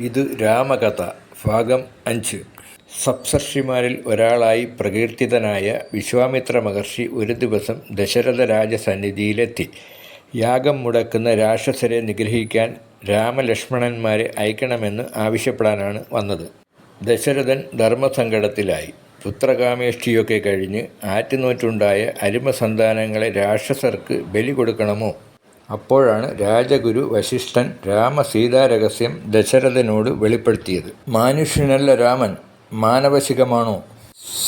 ഇത് രാമകഥ ഭാഗം അഞ്ച്. സപ്സർഷിമാരിൽ ഒരാളായി പ്രകീർത്തിതനായ വിശ്വാമിത്ര മഹർഷി ഒരു ദിവസം ദശരഥ രാജസന്നിധിയിലെത്തി. യാഗം മുടക്കുന്ന രാക്ഷസരെ നിഗ്രഹിക്കാൻ രാമലക്ഷ്മണന്മാരെ അയക്കണമെന്ന് ആവശ്യപ്പെടാനാണ് വന്നത്. ദശരഥൻ ധർമ്മസങ്കടത്തിലായി. പുത്രകാമേഷ്ടിയൊക്കെ കഴിഞ്ഞ് ആറ്റുനോറ്റുണ്ടായ അരുമസന്താനങ്ങളെ രാക്ഷസർക്ക് ബലി കൊടുക്കണമോ? അപ്പോഴാണ് രാജഗുരു വശിഷ്ഠൻ രാമസീതാ രഹസ്യം ദശരഥനോട് വെളിപ്പെടുത്തിയത്. മാനുഷ്യനല്ല രാമൻ മാനവശികമാണോ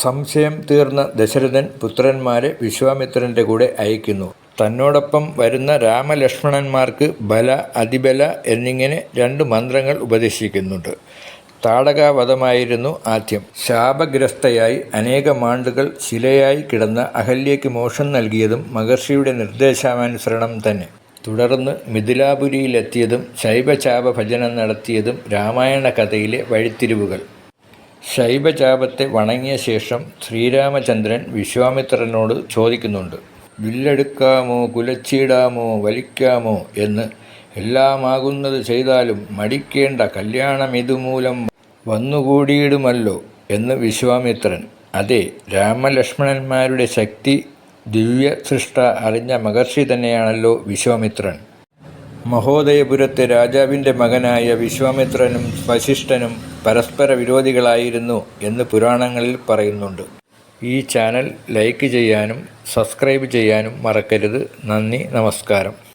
സംശയം തീർന്ന ദശരഥൻ പുത്രന്മാരെ വിശ്വാമിത്രന്റെ കൂടെ അയക്കുന്നു. തന്നോടൊപ്പം വരുന്ന രാമലക്ഷ്മണന്മാർക്ക് ബല അതിബല എന്നിങ്ങനെ രണ്ട് മന്ത്രങ്ങൾ ഉപദേശിക്കുന്നുണ്ട്. താടകാവധമായിരുന്നു ആദ്യം. ശാപഗ്രസ്തയായി അനേകമാണ്ടുകൾ ശിലയായി കിടന്ന അഹല്യയ്ക്ക് മോഷം നൽകിയതും മഹർഷിയുടെ നിർദ്ദേശാനുസരണം തന്നെ. തുടർന്ന് മിഥിലാപുരിയിലെത്തിയതും ശൈവചാപ ഭജനം നടത്തിയതും രാമായണ കഥയിലെ വഴിത്തിരിവുകൾ. ശൈവചാപത്തെ വണങ്ങിയ ശേഷം ശ്രീരാമചന്ദ്രൻ വിശ്വാമിത്രനോട് ചോദിക്കുന്നുണ്ട് വില്ലെടുക്കാമോ കുലച്ചിടാമോ വലിക്കാമോ എന്ന്? എല്ലാമാകുന്നത് ചെയ്താലും മടിക്കേണ്ട കല്യാണം ഇതുമൂലം വന്നുകൂടിയിടുമല്ലോ? എന്ന് വിശ്വാമിത്രൻ. അതെ രാമലക്ഷ്മണന്മാരുടെ ശക്തി ദിവ്യ സൃഷ്ട അറിഞ്ഞ മഹർഷി തന്നെയാണല്ലോ വിശ്വാമിത്രൻ. മഹോദയപുരത്തെ രാജാവിന്റെ മകനായ വിശ്വാമിത്രനും വശിഷ്ഠനും പരസ്പര വിരോധികളായിരുന്നു എന്ന് പുരാണങ്ങളിൽ പറയുന്നുണ്ട്. ഈ ചാനൽ ലൈക്ക് ചെയ്യാനും സബ്സ്ക്രൈബ് ചെയ്യാനും മറക്കരുത്. നന്ദി നമസ്കാരം.